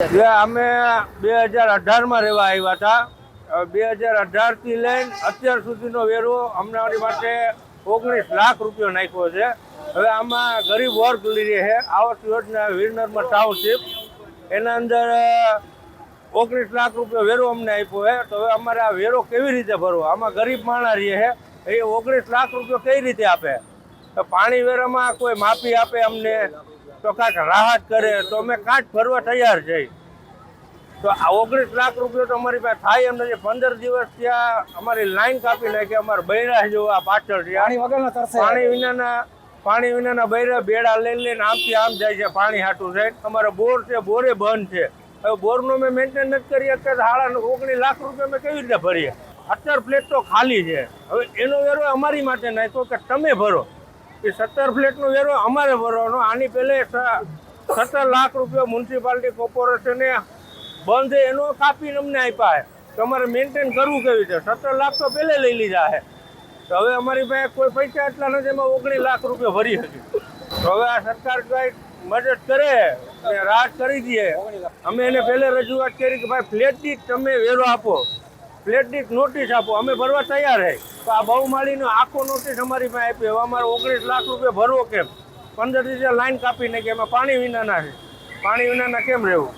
જે અમે બે હજાર અઢારમાં રહેવા આવ્યા હતા. બે હજાર અઢારથી લઈને અત્યાર સુધીનો વેરો અમારી માટે ઓગણીસ લાખ રૂપિયો નાખ્યો છે. હવે આમાં ગરીબ વર્ગ લીધે છે. આવાસ યોજના વિરનરમાં ટાઉનશીપ એના અંદર ઓગણીસ લાખ રૂપિયો વેરો અમને આપ્યો છે. તો હવે અમારે આ વેરો કેવી રીતે ભરવો? આમાં ગરીબ માણા રહીએ છે. એ ઓગણીસ લાખ રૂપિયો કઈ રીતે આપે? પાણી વેરામાં કોઈ માફી આપે અમને? તો કાંઈક રાહત કરે તો અમે કાંઈક ફરવા તૈયાર છીએ તો આ ઓગણીસ લાખ રૂપિયો તો અમારી પાસે થાય એમ નથી. પંદર દિવસ ત્યાં અમારી લાઈન કાપી નાખી અમારે બૈરા જેવા પાછળ પાણી વગરના પાણી વિનાના પાણી વિનાના બૈરા બેડા લઈને લઈને આમથી આમ જાય છે પાણી હાટું થાય અમારે બોર છે બોરે બંધ છે. હવે બોરનો મેં મેન્ટેન નથી કરી અત્યારે હાડા ઓગણીસ લાખ રૂપિયા મેં કેવી રીતે ભરીએ? અત્યારે પ્લેટ તો ખાલી છે. હવે એનો વેરો અમારી માટે નાખ્યો કે તમે ભરો. એ સત્તર ફ્લેટનો વેરો અમારે ભરવાનો. આની પહેલે સત્તર લાખ રૂપિયા મ્યુનિસિપાલિટી કોર્પોરેશને બંધ એનો કાપીને અમને આપ્યા છે. તમારે મેન્ટેન કરવું કેવી રીતે સત્તર લાખ તો પહેલે લઈ લીધા છે. તો હવે અમારી પાસે કોઈ પૈસા એટલા નથી, એમાં ઓગણીસ લાખ રૂપિયા ભરી હતી તો હવે આ સરકાર કઈ મદદ કરે અને રાહત કરી દઈએ અમે એને પહેલે રજૂઆત કરી કે ભાઈ, ફ્લેટ દીઠ તમે વેરો આપો. ફ્લેટ દીઠ નોટિસ આપો. અમે ભરવા તૈયાર છે. તો આ બહુમાળીનો આખો નોટિસ અમારી પાસે આપી હવે અમારે ઓગણીસ લાખ રૂપિયા ભરવો કેમ? પંદર દિવસે લાઈન કાપી નાખી એમાં પાણી વિનાના છે. પાણી વિનાના કેમ રહેવું?